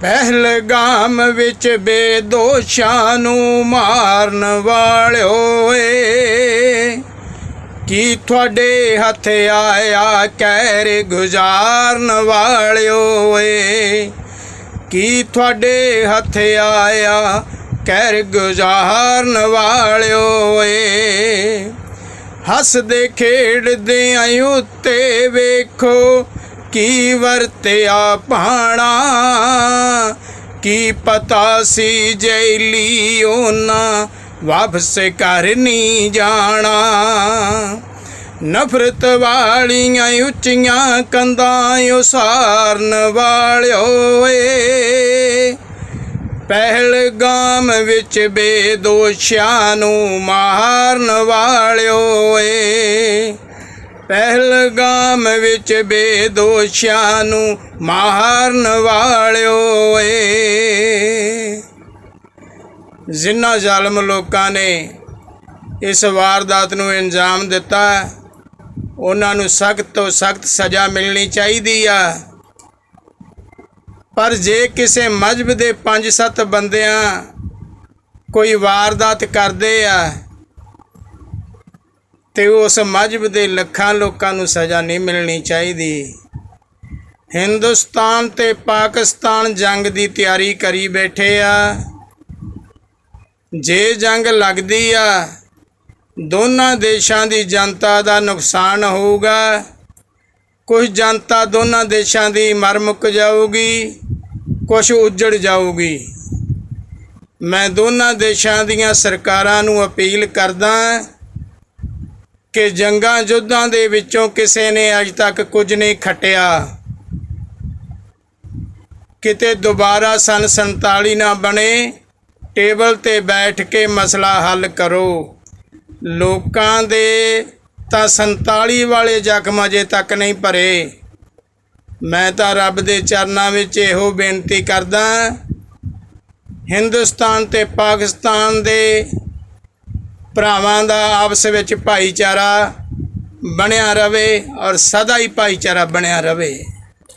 ਪਹਿਲਗਾਮ ਵਿੱਚ ਬੇਦੋਸ਼ਾਂ ਨੂੰ ਮਾਰਨ ਵਾਲਿਓ ਏ। ਕੀ ਤੁਹਾਡੇ ਹੱਥ ਆਇਆ ਕਹਿਰ ਗੁਜ਼ਾਰਨ ਵਾਲਿਓ ਏ? ਕੀ ਤੁਹਾਡੇ ਹੱਥ ਆਇਆ ਕਹਿਰ ਗੁਜ਼ਾਰਨ ਵਾਲਿਓ ਏ? ਹੱਸਦੇ ਖੇਡਦੇ ਆਂ ਉੱਤੇ ਵੇਖੋ ਕੀ ਵਰਤਿਆ ਪਾਣਾ ਕੀ ਪਤਾ ਸੀ ਜੈਲੀ ਉਹਨਾਂ ਵਾਪਸ ਕਰ ਨਹੀਂ ਜਾਣਾ? ਨਫ਼ਰਤ ਵਾਲੀਆਂ ਉੱਚੀਆਂ ਕੰਧਾਂ ਉਸਾਰਨ ਵਾਲਿਓ ਏ। ਪਹਿਲ ਗਾਮ ਵਿੱਚ ਬੇਦੋਸ਼ਾਂ ਨੂੰ ਮਾਰਨ ਵਾਲਿਓ ਏ। ਪਹਿਲਗਾਮ ਵਿੱਚ ਬੇਦੋਸ਼ਾਂ ਨੂੰ ਮਾਰਨ ਵਾਲਿਓ ਏ। ਜਿਨ੍ਹਾਂ ਜ਼ਾਲਮ ਲੋਕਾਂ ਨੇ ਇਸ ਵਾਰਦਾਤ ਨੂੰ ਅੰਜਾਮ ਦਿੱਤਾ ਉਹਨਾਂ ਨੂੰ ਸਖਤ ਤੋਂ ਸਖਤ ਸਜ਼ਾ ਮਿਲਣੀ ਚਾਹੀਦੀ ਆ। ਪਰ ਜੇ ਕਿਸੇ ਮਜਬ ਦੇ 5-7 ਬੰਦਿਆਂ ਕੋਈ ਵਾਰਦਾਤ ਕਰਦੇ ਆ ਤੇ ਉਸ ਮਜਬ ਦੇ ਲੱਖਾਂ ਲੋਕਾਂ ਨੂੰ ਸਜ਼ਾ ਨਹੀਂ ਮਿਲਣੀ ਚਾਹੀਦੀ। ਹਿੰਦੁਸਤਾਨ ਤੇ ਪਾਕਿਸਤਾਨ ਜੰਗ ਦੀ ਤਿਆਰੀ ਕਰੀ ਬੈਠੇ ਆ। ਜੇ ਜੰਗ ਲੱਗਦੀ ਆ, ਦੋਨਾਂ ਦੇਸ਼ਾਂ ਦੀ ਜਨਤਾ ਦਾ ਨੁਕਸਾਨ ਹੋਊਗਾ। ਕੁਝ ਜਨਤਾ ਦੋਨਾਂ ਦੇਸ਼ਾਂ ਦੀ ਮਰ ਮੁੱਕ ਜਾਊਗੀ, ਕੁਝ ਉੱਜੜ ਜਾਊਗੀ। ਮੈਂ ਦੋਨਾਂ ਦੇਸ਼ਾਂ ਦੀਆਂ ਸਰਕਾਰਾਂ ਨੂੰ ਅਪੀਲ ਕਰਦਾ ਕਿ ਜੰਗਾਂ ਯੁੱਧਾਂ ਦੇ ਵਿੱਚੋਂ ਕਿਸੇ ਨੇ ਅਜ ਤੱਕ ਕੁਝ ਨਹੀਂ ਖਟਿਆ। ਕਿਤੇ ਦੁਬਾਰਾ ਸਨ 47 ਨਾ ਬਣੇ, ਟੇਬਲ ਤੇ ਬੈਠ ਕੇ ਮਸਲਾ ਹੱਲ ਕਰੋ। ਲੋਕਾਂ ਦੇ ਤਾਂ 47 ਵਾਲੇ ਜ਼ਖਮ ਅਜੇ ਤੱਕ ਨਹੀਂ ਭਰੇ। ਮੈਂ ਤਾਂ ਰੱਬ ਦੇ ਚਰਨਾਂ ਵਿੱਚ ਇਹੋ ਬੇਨਤੀ ਕਰਦਾ, ਹਿੰਦੁਸਤਾਨ ਤੇ ਪਾਕਿਸਤਾਨ ਦੇ ਭਰਾਵਾਂ ਦਾ ਆਪਸ ਵਿੱਚ ਭਾਈਚਾਰਾ ਬਣਿਆ ਰਵੇ ਔਰ ਸਦਾ ਹੀ ਭਾਈਚਾਰਾ ਬਣਿਆ ਰਵੇ।